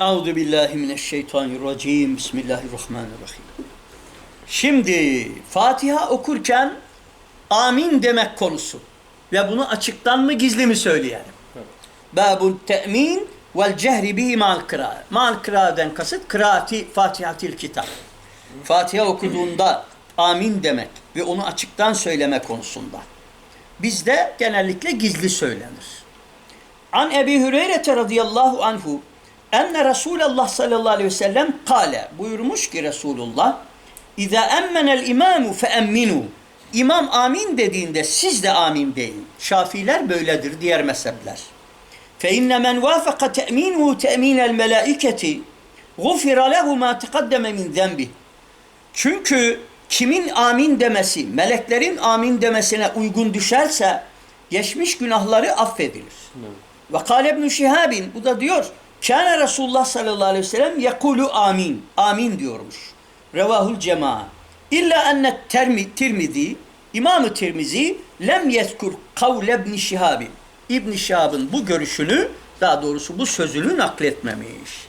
Euzu billahi mineşşeytanirracim. Bismillahirrahmanirrahim. Şimdi Fatiha okurken amin demek konusu ve bunu açıktan mı gizli mi söyleyelim? Babul te'min vel cehri bihi ma'al kıra. Ma'al kıra'den kasıt kıraati Fatihatil kitap. Fatiha okuduğunda amin demek ve onu açıktan söyleme konusunda. Bizde genellikle gizli söylenir. An Ebi Hüreyre radıyallahu anhu enne Resulullah sallallahu aleyhi ve sellem kale buyurmuş ki Resulullah İza emmenel imamu fe emminu İmam amin dediğinde siz de amin deyin. Şafiler böyledir diğer mezhepler. Fe inne men vafaka te'minuhu te'minel melaiketi gufira lehu ma teqaddeme min zenbih. Çünkü kimin amin demesi, meleklerin amin demesine uygun düşerse geçmiş günahları affedilir. Ve kâle ibn Şihabin bu da diyor Kâne Resulullah sallallahu aleyhi ve sellem yekulu amin. Amin diyormuş. Revahul cema'a. İlla enne termi, Tirmizi İmam-ı Tirmizi lem yezkur kavle ibn Şihabin. İbn Şihab'ın bu görüşünü daha doğrusu bu sözünü nakletmemiş.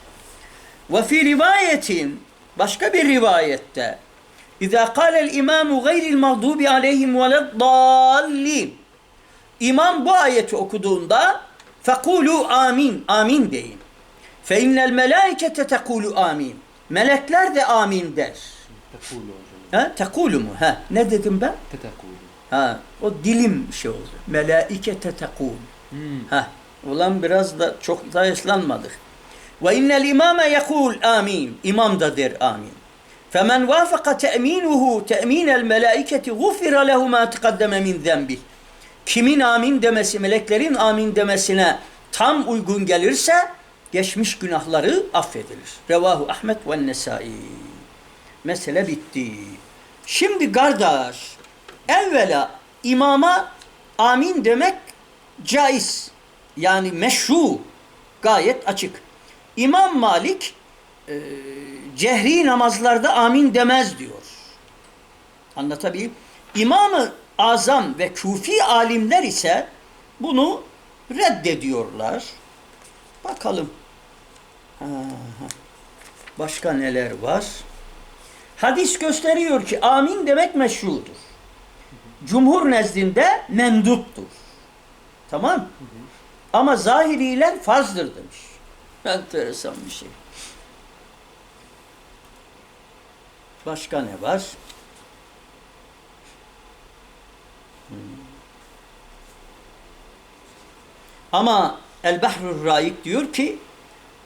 Ve fi rivayetin başka bir rivayette İza kâle'l imâmu gayril mağdubi aleyhim veleddallin İmam bu ayeti okuduğunda fekulu amin, amin deyin. Fe innel melâikete tekulu amin. Melekler de amin der. Tekulu hocam. Ha, tekulu mu? Ha, ne dedim ben? Tetekulu. Ha, o dilim şey oldu. Melaikete tekul. Hmm. Ha, ulan biraz da çok da ıslanmadık. Ve innel imame yekul amin. İmam da der amin. Femen vafaka te'minuhu te'minel melaiketi gufira lehu ma teqaddeme min zenbih. Kimin amin demesi, meleklerin amin demesine tam uygun gelirse geçmiş günahları affedilir. Revahu Ahmet ve Nesai. Mesele bitti. Şimdi kardeş, evvela imama amin demek caiz. Yani meşru, gayet açık. İmam Malik e, cehri namazlarda amin demez diyor. Anlatabiliyor İmam-ı Azam ve Kufi alimler ise bunu reddediyorlar. Bakalım. Başka neler var? Hadis gösteriyor ki amin demek meşrudur. Cumhur nezdinde menduptur. Tamam? Ama zahiriler farzdır demiş. Enteresan bir şey. Başka ne var? Hmm. Ama El Bahrur Raik diyor ki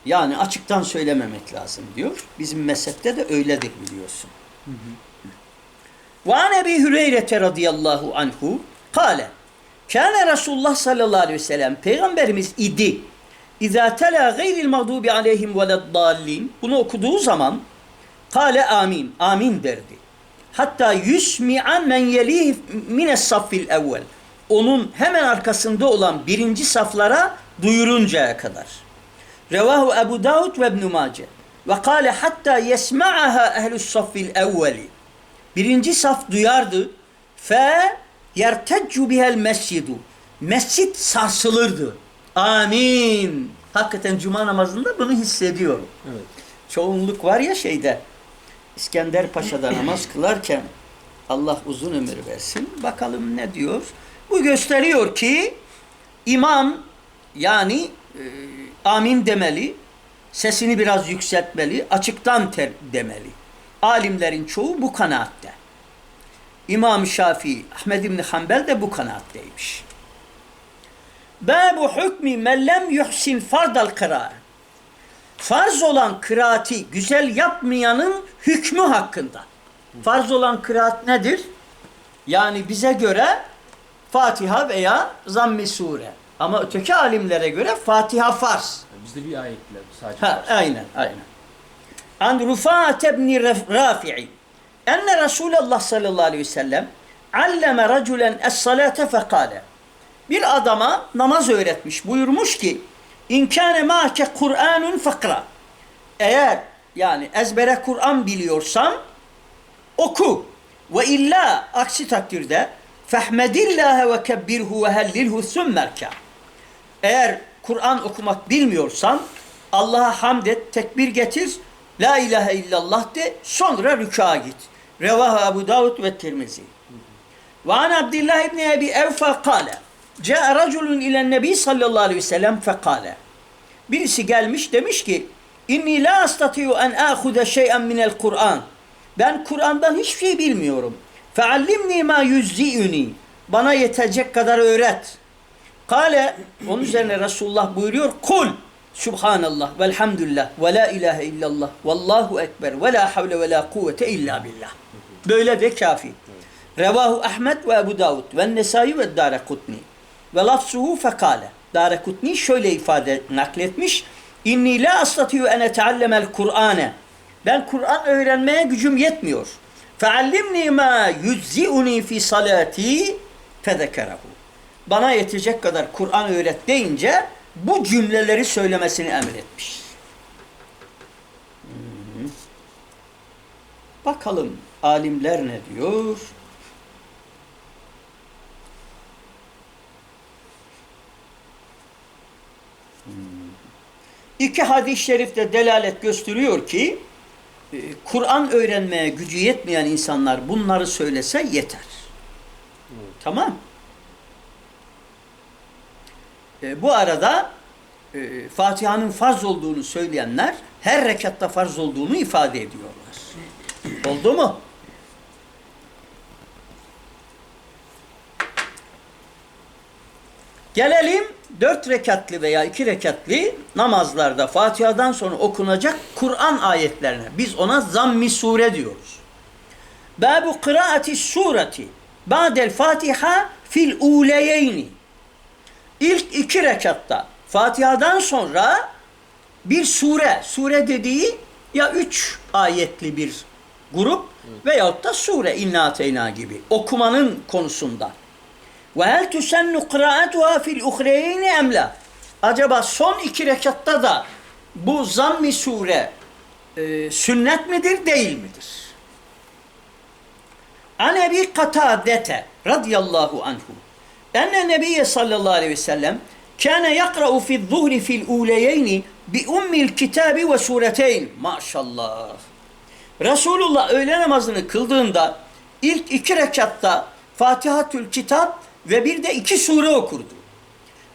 yani açıktan söylememek lazım diyor. Bizim mezhepte de öyledir biliyorsun. Ve an Ebi Hüreyre radıyallahu anhu kale Kâne Resulullah sallallahu aleyhi ve sellem peygamberimiz idi. İzâ telâ gayril mağdubi aleyhim veleddallin bunu okuduğu zaman kâle amin amin derdi. Hatta yusmi'an men yelih mines saffil evvel. Onun hemen arkasında olan birinci saflara duyuruncaya kadar. Revahu Ebu Davud ve İbn Mace. Ve kâle hatta yesma'aha ehlus saffil evveli. Birinci saf duyardı. Fe yerteccu bihel mescidu. Mescit sarsılırdı. Amin. Hakikaten cuma namazında bunu hissediyorum. Evet. Çoğunluk var ya şeyde. İskender Paşa'da namaz kılarken Allah uzun ömür versin. Bakalım ne diyor? Bu gösteriyor ki imam yani e, amin demeli, sesini biraz yükseltmeli, açıktan ter demeli. Alimlerin çoğu bu kanaatte. İmam Şafii, Ahmed İbni Hanbel de bu kanaatteymiş. Babu hükmü men lem yuhsin fardal kıraat. Farz olan kıraati güzel yapmayanın hükmü hakkında. Farz olan kıraat nedir? Yani bize göre Fatiha veya Zamm-i Sure. Ama öteki alimlere göre Fatiha farz. Bizde bir ayetle sadece Ha, aynen, aynen. An Rufa'at ibn Raf- Rafi'i enne Resulullah sallallahu aleyhi ve sellem alleme raculen es-salate fekale bir adama namaz öğretmiş. Buyurmuş ki İn kâne mâke Kur'anun fakra eğer yani ezbere Kur'an biliyorsan oku. Ve illa aksi takdirde fehmedillâhe ve kebbirhu ve hellilhu sümmerkâ. Eğer Kur'an okumak bilmiyorsan Allah'a hamd et, tekbir getir, La ilahe illallah de, sonra rükûa git. Revahu Ebu Davud ve Tirmizi. Ve an Abdullah ibn Ebi Evfa kâle. Câe raculun ilen nebi sallallahu aleyhi ve sellem fekâle. Birisi gelmiş demiş ki İnni la astatiyu en ahude şey'en minel Kur'an. Ben Kur'an'dan hiçbir şey bilmiyorum. Feallimni ma yüzzi'uni. Bana yetecek kadar öğret. Kale onun üzerine Resulullah buyuruyor kul Subhanallah velhamdülillah ve la ilahe illallah vallahu ekber ve la havle ve la kuvvete illa billah. Böyle de kafi. Revahu Ahmet ve Ebu Davud ve Nesai ve Darekutni. Ve lafzuhu fekale. Darekutni şöyle ifade nakletmiş. İnni la astatiyu en eteallemel Kur'ane. Ben Kur'an öğrenmeye gücüm yetmiyor. Feallimni ma yüzzi'uni fi salati fezekerahu. Bana yetecek kadar Kur'an öğret deyince bu cümleleri söylemesini emretmiş. Hı. Bakalım alimler ne diyor? Hmm. İki hadis-i şerifte delalet gösteriyor ki e, Kur'an öğrenmeye gücü yetmeyen insanlar bunları söylese yeter. Tamam. E, bu arada e, Fatiha'nın farz olduğunu söyleyenler her rekatta farz olduğunu ifade ediyorlar. Oldu mu? Gelelim dört rekatlı veya iki rekatlı namazlarda Fatiha'dan sonra okunacak Kur'an ayetlerine. Biz ona zammi sure diyoruz. Babu kıraati sureti ba'del Fatiha fil uleyeyni. İlk iki rekatta Fatiha'dan sonra bir sure, sure dediği ya üç ayetli bir grup veyahut da sure İnna Ateyna gibi okumanın konusunda. Ve hel tusennu kıraatuha fil uhreyni emla. Acaba son iki rekatta da bu zammi sure e, sünnet midir değil midir? An Ebi Katadete radıyallahu anhu. Enne Nebiye sallallahu aleyhi ve sellem kâne yakra'u fi zuhri fil uleyeyni bi ummil kitabi ve sureteyn. Maşallah. Resulullah öğle namazını kıldığında ilk iki rekatta Fatihatül Kitap ve bir de iki sure okurdu.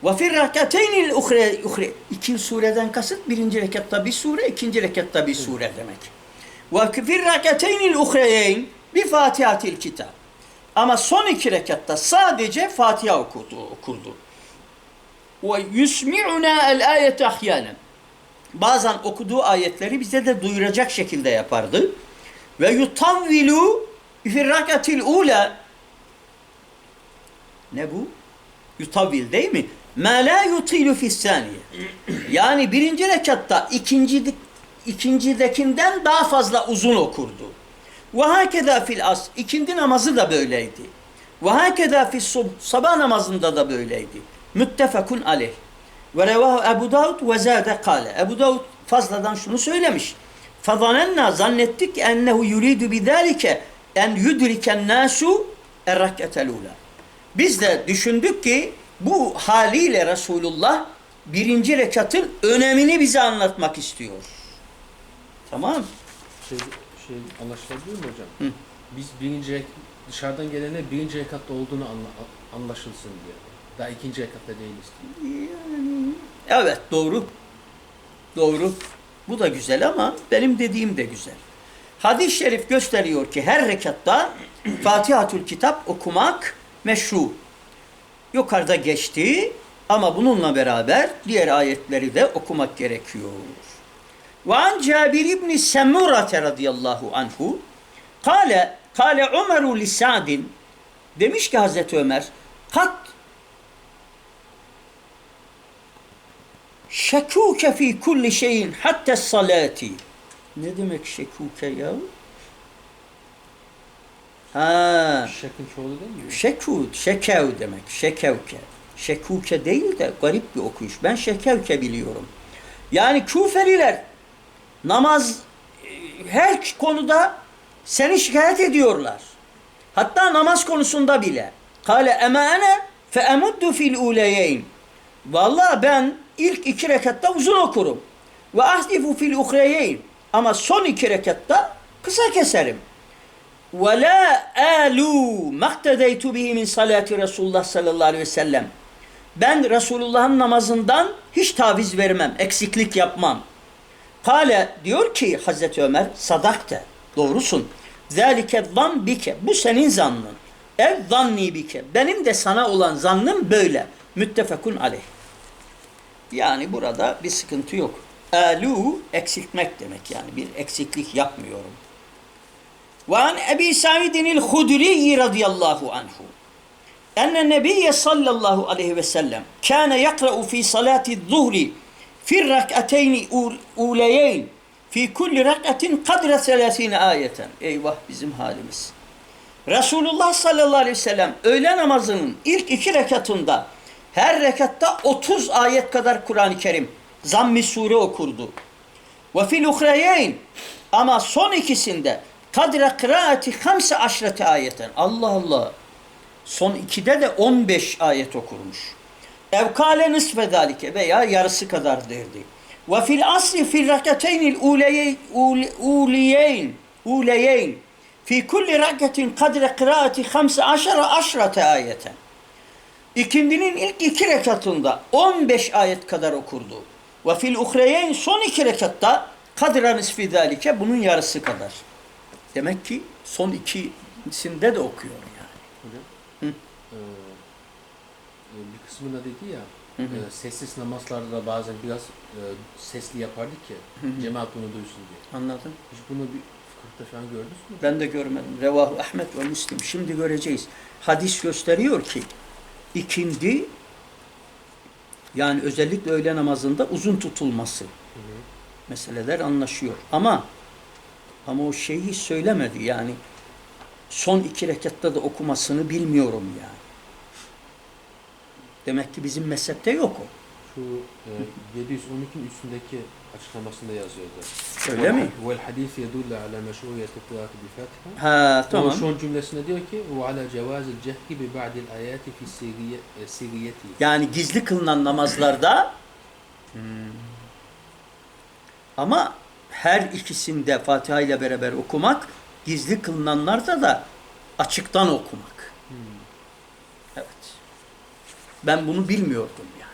Ve fir rekateynil uhre, uhre. İki sureden kasıt birinci rekatta bir sure, ikinci rekatta bir sure demek. Ve fir rekateynil uhreyeyn bir Fatihatil Kitap. Ama son iki rekatta sadece Fatiha okudu, okurdu. Ve yusmi'una el ayete ahyanen. Bazen okuduğu ayetleri bize de duyuracak şekilde yapardı. Ve yutavvilu fir rekatil ula ne bu? Yutavvil değil mi? Ma la yutilu fissaniye. Yani birinci rekatta ikinci, ikincidekinden daha fazla uzun okurdu. Ve hakeza fil as. ikindi namazı da böyleydi. Ve hakeza fis sub. Sabah namazında da böyleydi. Müttefekun aleyh. Ve revahu Ebu Davud ve zâde kâle. Ebu Davud fazladan şunu söylemiş. Fazanenna zannettik ennehu yuridu bidâlike en yudriken nâsu errak'etel ula. Biz de düşündük ki bu haliyle Resulullah birinci rekatın önemini bize anlatmak istiyor. Tamam. Şey, şey anlaşılabiliyor mu hocam? Hı. Biz birinci rek- dışarıdan gelene birinci rekatta olduğunu anla- anlaşılsın diye. Daha ikinci rekatta değiliz. diye. Evet doğru. Doğru. Bu da güzel ama benim dediğim de güzel. Hadis-i şerif gösteriyor ki her rekatta Fatihatül Kitap okumak meşru. Yukarıda geçti ama bununla beraber diğer ayetleri de okumak gerekiyor. Ve an Cabir ibn Semurate radıyallahu anhu kale kale Ömeru li Sa'din demiş ki Hazreti Ömer kat şekuke fi kulli şeyin hatta salati. Ne demek şekuke ya? Ha, Şekin çoğulu değil mi? şekut, şekev demek. Şekevke. Şekuke değil de garip bir okuyuş. Ben şekevke biliyorum. Yani Kufeliler namaz e, her konuda seni şikayet ediyorlar. Hatta namaz konusunda bile. Kale ema ene fe emuddu fil uleyeyn. Vallahi ben ilk iki rekatta uzun okurum. Ve ahdifu fil uhreyeyn. Ama son iki rekatta kısa keserim. Ve la alu maktedeytu bihi min salati Resulullah sallallahu aleyhi ve sellem. Ben Resulullah'ın namazından hiç taviz vermem, eksiklik yapmam. Kale diyor ki Hazreti Ömer sadakte doğrusun. Zelike zan bike bu senin zannın. Ev zanni bike benim de sana olan zannım böyle. Müttefekun aleyh. Yani burada bir sıkıntı yok. Alu eksiltmek demek yani bir eksiklik yapmıyorum. Ve an Ebi Sa'idin el-Hudri radıyallahu anhu. Enne Nebiye sallallahu aleyhi ve sellem kâne yakra'u fi salati zuhri fi rak'ateyni uleyeyn fi kulli rak'atin kadre selasine ayeten. Eyvah bizim halimiz. Resulullah sallallahu aleyhi ve sellem öğle namazının ilk iki rekatında her rekatta 30 ayet kadar Kur'an-ı Kerim zammi sure okurdu. Ve fil uhreyeyn ama son ikisinde kadre kıraati hamse aşreti ayeten. Allah Allah. Son ikide de 15 ayet okurmuş. Evkale nisfe zalike veya yarısı kadar derdi. Ve fil asli fil rakateynil uliyeyn uleyeyn fi kulli rakatin kadre kıraati hamse aşara aşrate ayeten. İkindinin ilk iki rekatında 15 ayet kadar okurdu. Ve fil uhreyeyn son iki rekatta kadra nisfi zalike bunun yarısı kadar. Demek ki son ikisinde de okuyor yani. Hocam. Hı. Ee, e, kısmında dedi ya Hı hı. e, sessiz namazlarda da bazen biraz e, sesli yapardık hı. cemaat bunu duysun diye. Anladın? Hiç bunu bir fıkıhta falan gördünüz mü? Ben de görmedim. Revahu Ahmet ve Müslim. Şimdi göreceğiz. Hadis gösteriyor ki ikindi yani özellikle öğle namazında uzun tutulması Hı hı. meseleler anlaşıyor. Ama ama o şeyi söylemedi yani son iki rekatta da okumasını bilmiyorum yani. Demek ki bizim mezhepte yok o. Şu e, 712'nin üstündeki açıklamasında yazıyordu. Öyle mi? Vel hadis yedullu ala meşruiyeti kıraati bi Fatiha. Ha Tamam. tamam. Son cümlesinde diyor ki ve ala cevazil cehki bi ba'dil ayati fi siriye, e, siriyeti. Yani gizli kılınan namazlarda hmm, ama her ikisinde Fatiha ile beraber okumak, gizli kılınanlarda da açıktan okumak. Hmm. Ben bunu bilmiyordum yani.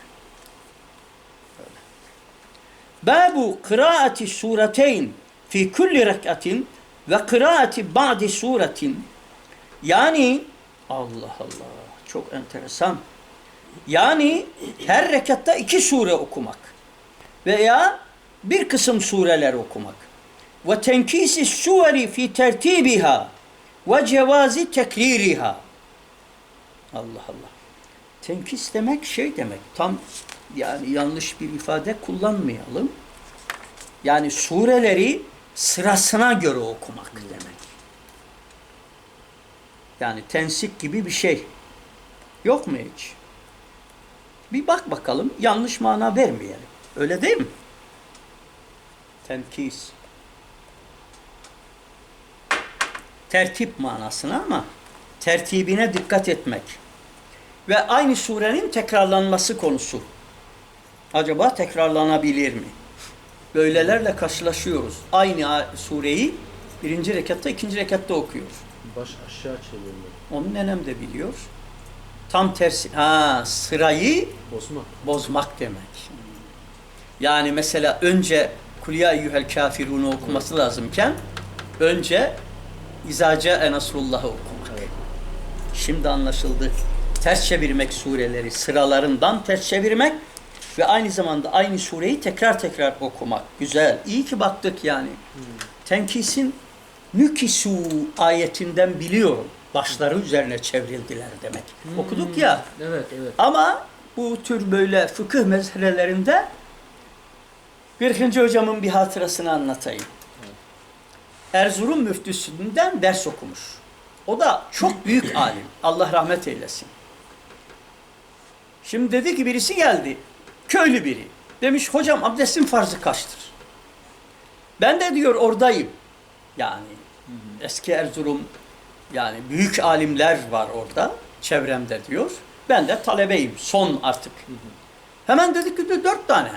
Babu kıraati sureteyn fi kulli rekatin ve kıraati ba'di suretin yani Allah Allah çok enteresan. Yani her rekatta iki sure okumak veya bir kısım sureler okumak. Ve tenkisi suveri fi tertibiha ve cevazi tekririha. Allah Allah. Tenkis demek şey demek. Tam yani yanlış bir ifade kullanmayalım. Yani sureleri sırasına göre okumak demek. Yani tensik gibi bir şey. Yok mu hiç? Bir bak bakalım yanlış mana vermeyelim. Öyle değil mi? Tenkis. Tertip manasına ama tertibine dikkat etmek. Ve aynı surenin tekrarlanması konusu. Acaba tekrarlanabilir mi? Böylelerle karşılaşıyoruz. Aynı sureyi birinci rekatta, ikinci rekatta okuyor. Baş aşağı çevirme. Onu nenem de biliyor. Tam tersi. Ha, sırayı Bozma. bozmak demek. Yani mesela önce Kul ya eyyuhel kafirunu okuması lazımken önce İzaca enasrullah'ı okumak. Evet. Şimdi anlaşıldı. Ters çevirmek sureleri sıralarından ters çevirmek ve aynı zamanda aynı sureyi tekrar tekrar okumak. Güzel. İyi ki baktık yani. Tenkisin nükisu ayetinden biliyorum. Başları üzerine çevrildiler demek. Okuduk ya. Evet evet. Ama bu tür böyle fıkıh meselelerinde bir hocamın bir hatırasını anlatayım. Erzurum müftüsünden ders okumuş. O da çok büyük alim. Allah rahmet eylesin. Şimdi dedi ki birisi geldi. Köylü biri. Demiş hocam abdestin farzı kaçtır? Ben de diyor oradayım. Yani eski Erzurum yani büyük alimler var orada çevremde diyor. Ben de talebeyim. Son artık. Hemen dedi ki dört tane.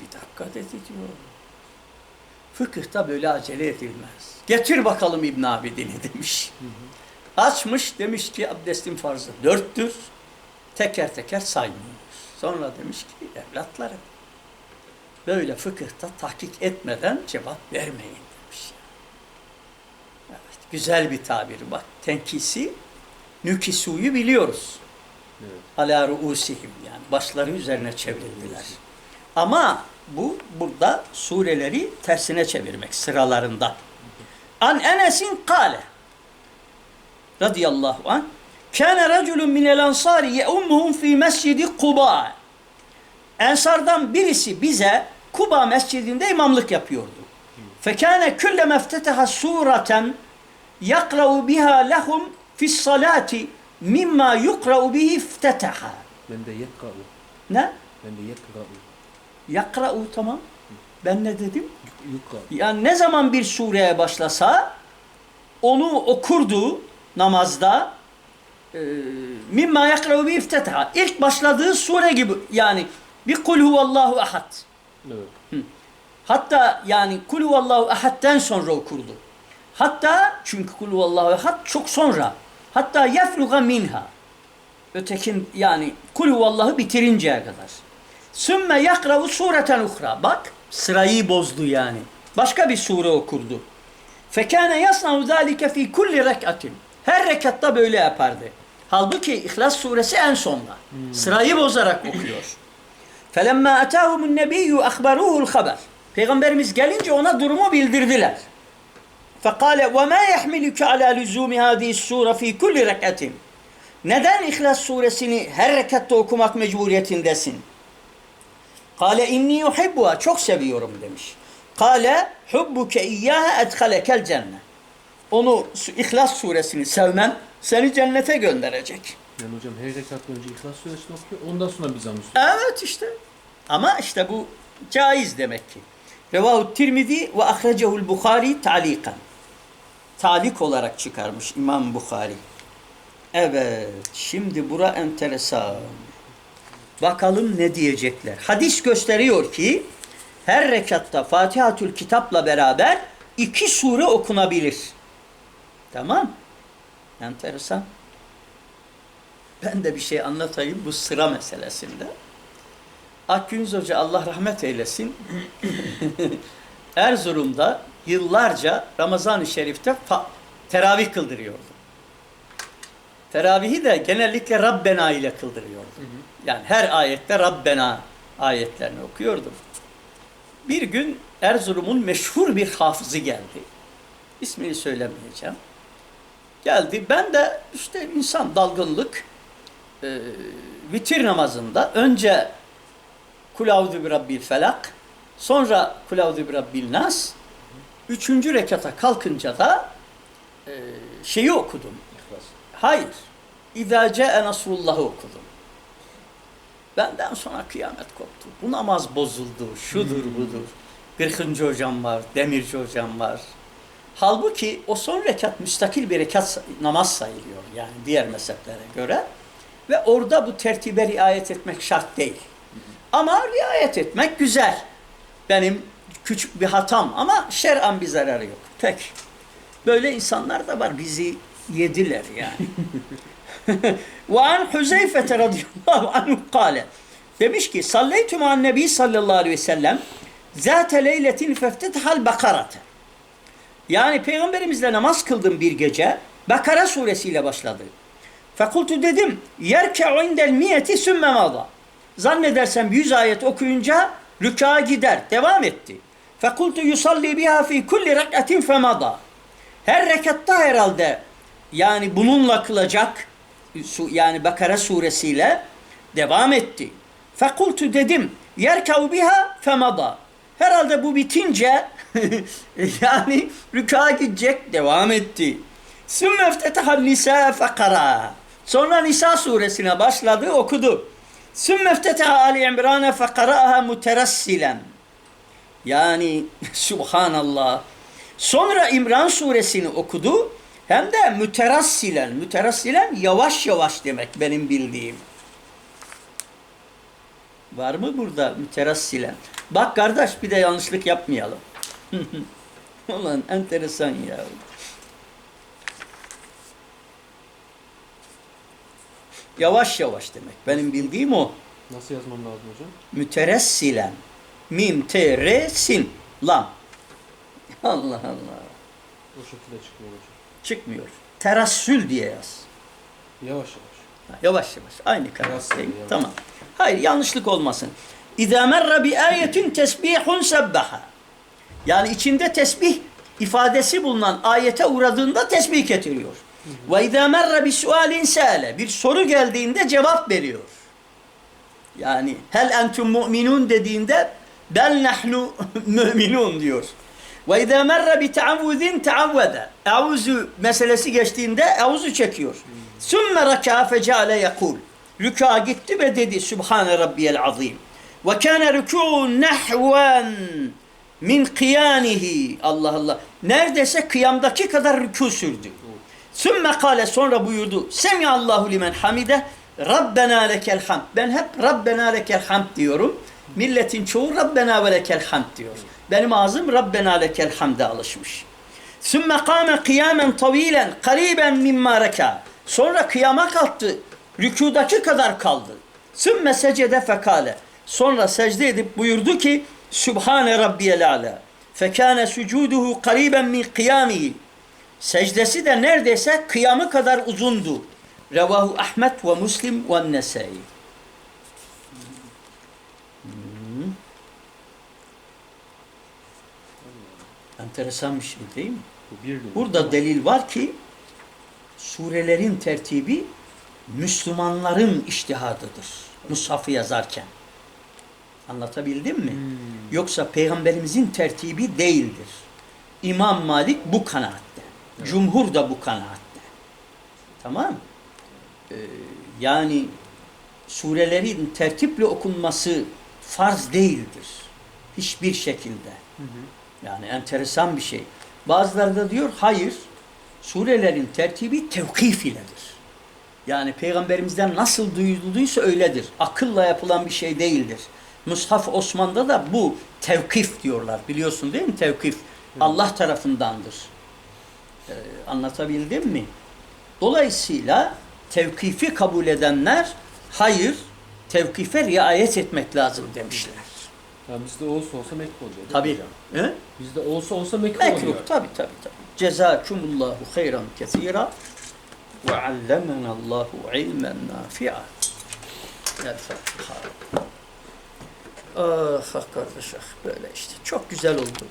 Bir dakika dedi diyor. Fıkıhta böyle acele edilmez. Getir bakalım İbn Abidin'i demiş. Açmış demiş ki abdestin farzı dörttür. Teker teker saymıyor. Sonra demiş ki evlatlarım böyle fıkıhta tahkik etmeden cevap vermeyin demiş. Evet, güzel bir tabir bak. Tenkisi nükisuyu biliyoruz. Evet. Ala ruusihim yani başları üzerine çevrildiler. Ama bu burada sureleri tersine çevirmek sıralarında. An Enes'in kâle radıyallahu anh Kâne raculun minel ansari ye'ummuhum fi mescidi Kuba. Ensardan birisi bize Kuba mescidinde imamlık yapıyordu. Fekâne külle mefteteha sureten yakra'u biha lehum fis salati mimma yukra'u bihi iftetaha. Ben de yekra'u. Ne? Ben de yekra'u. Yakra'u tamam. Ben ne dedim? Yukra'u. Yani ne zaman bir sureye başlasa onu okurdu namazda mimma yakra'u bi iftetaha. İlk başladığı sure gibi yani bir kul huvallahu ahad. Evet. Hatta yani kul huvallahu ahad'ten sonra okurdu. Hatta çünkü kul huvallahu ahad çok sonra. Hatta yefruga minha. Ötekin yani kul huvallahu bitirinceye kadar. Sümme yakra'u sureten uhra. Bak sırayı bozdu yani. Başka bir sure okurdu. Fekâne yasnavu zâlike fî kulli rek'atin. Her rekatta böyle yapardı. Halbuki İhlas suresi en sonda. Sırayı bozarak okuyor. فَلَمَّا أَتَاهُمُ النَّبِيُّ أَخْبَرُوهُ الْخَبَرِ Peygamberimiz gelince ona durumu bildirdiler. فَقَالَ وَمَا يَحْمِلُكَ عَلَى لُزُومِ هَذِهِ السُّورَ ف۪ي كُلِّ رَكَّةٍ Neden İhlas suresini her rekatta okumak mecburiyetindesin? Kale inni yuhibbuha çok seviyorum demiş. Kale hubbuke iyyaha edhalekel cennet. Onu İhlas suresini sevmen seni cennete gönderecek. Yani hocam her rekat önce İhlas Suresini okuyor. Ondan sonra bize Müslüman. Evet işte. Ama işte bu caiz demek ki. Revahu Tirmidhi ve ahrecehu'l Bukhari talikan. Talik olarak çıkarmış İmam Bukhari. Evet, şimdi bura enteresan. Bakalım ne diyecekler. Hadis gösteriyor ki her rekatta Fatihatül Kitap'la beraber iki sure okunabilir. Tamam. Enteresan. Ben de bir şey anlatayım bu sıra meselesinde. Akgünüz Hoca Allah rahmet eylesin. Erzurum'da yıllarca Ramazan-ı Şerif'te teravih kıldırıyordu. Teravihi de genellikle Rabbena ile kıldırıyordu. Yani her ayette Rabbena ayetlerini okuyordum. Bir gün Erzurum'un meşhur bir hafızı geldi. İsmini söylemeyeceğim. Geldi. Ben de işte insan dalgınlık e, vitir namazında önce Kulavdu bi Rabbil Felak sonra Kulavdu bi Rabbil Nas üçüncü rekata kalkınca da e, şeyi okudum. Hayır. İzâ câe Nasrullah'ı okudum. Benden sonra kıyamet koptu. Bu namaz bozuldu. Şudur budur. Gırkıncı hocam var, demirci hocam var. Halbuki o son rekat müstakil bir rekat namaz sayılıyor. Yani diğer mezheplere göre. Ve orada bu tertibe riayet etmek şart değil. Ama riayet etmek güzel. Benim küçük bir hatam ama şer'an bir zararı yok. Tek. Böyle insanlar da var. Bizi yediler yani. Ve an Hüzeyfe radıyallahu anhu kâle. Demiş ki salleytü ma'an nebi sallallahu aleyhi ve sellem zâte leyletin feftethal bakarate. Yani peygamberimizle namaz kıldım bir gece. Bakara suresiyle başladı. Fekultu dedim yerke'u indel miyeti sümme mada. Zannedersem 100 ayet okuyunca rüka gider. Devam etti. Fekultu yusalli biha fi kulli rek'atin femada. Her rekatta herhalde yani bununla kılacak yani Bakara suresiyle devam etti. Fekultu dedim yerke'u biha femada. Herhalde bu bitince yani rüka gidecek devam etti. Sümme nisa fekara. Sonra Nisa suresine başladı okudu. Sümme eftetaha Ali İmran'e fekara'aha muterassilen. Yani subhanallah. Sonra İmran suresini okudu. Hem de müterassilen. Müterassilen yavaş yavaş demek benim bildiğim. Var mı burada müterassilen? Bak kardeş bir de yanlışlık yapmayalım. Ulan enteresan ya. Yavaş yavaş demek. Benim bildiğim o. Nasıl yazmam lazım hocam? Müteressilen. Mim te re sin. Lam. Allah Allah. O şekilde çıkmıyor hocam. Çıkmıyor. Terassül diye yaz. Yavaş yavaş. Ha, Yavaş yavaş. Aynı karar. Tamam. Hayır yanlışlık olmasın. İzâ merre bi ayetin tesbihun sebbaha. Yani içinde tesbih ifadesi bulunan ayete uğradığında tesbih getiriyor. Ve izâ merre bi. Bir soru geldiğinde cevap veriyor. Yani hel entum mu'minun dediğinde bel nahnu müminun diyor. Ve izâ merre bi teavvuzin meselesi geçtiğinde euzu çekiyor. Sümme reka feceale yekul. Rüka gitti ve dedi Sübhane Rabbiyel Azim. Ve kâne rükû nehven min kıyanihi. Allah Allah. Neredeyse kıyamdaki kadar rükû sürdü. Sümme kâle sonra buyurdu. Semiallahu limen hamide. Rabbena lekel hamd. Ben hep Rabbena lekel hamd diyorum. Milletin çoğu Rabbena ve lekel hamd diyor. Benim ağzım Rabbena lekel hamde alışmış. Sümme kâme kıyamen tavilen kariben mimma reka. Sonra kıyama kalktı. Rükudaki kadar kaldı. Sümme secede fekale. Sonra secde edip buyurdu ki Sübhane Rabbiyel Ala. Fekâne sucuduhu kariben min kıyamihi. Secdesi de neredeyse kıyamı kadar uzundu. Revahu Ahmet ve Müslim ve Nesai. Hmm. Enteresan bir şey değil mi? Burada delil var ki surelerin tertibi Müslümanların iştihadıdır. Mushafı yazarken. Anlatabildim mi? Hmm. Yoksa peygamberimizin tertibi değildir. İmam Malik bu kanaatte. Cumhur da bu kanaatte. Tamam? Ee, yani surelerin tertiple okunması farz değildir. Hiçbir şekilde. Hı hı. Yani enteresan bir şey. Bazıları da diyor hayır surelerin tertibi tevkif iledir. Yani peygamberimizden nasıl duyulduysa öyledir. Akılla yapılan bir şey değildir. Mushaf Osman'da da bu tevkif diyorlar. Biliyorsun değil mi tevkif? Allah tarafındandır. Ee, anlatabildim mi? Dolayısıyla tevkifi kabul edenler hayır tevkife riayet etmek lazım demişler. Ya bizde olsa olsa mekruh oluyor. Tabii. hocam? He? Bizde olsa olsa mekruh, Mekruh oluyor. tabi tabi tabi. Cezakumullahu hayran kesira ve allemenallahu ilmen nafi'a. El Fatiha. Ah ah kardeş ah böyle işte. Çok güzel oldu.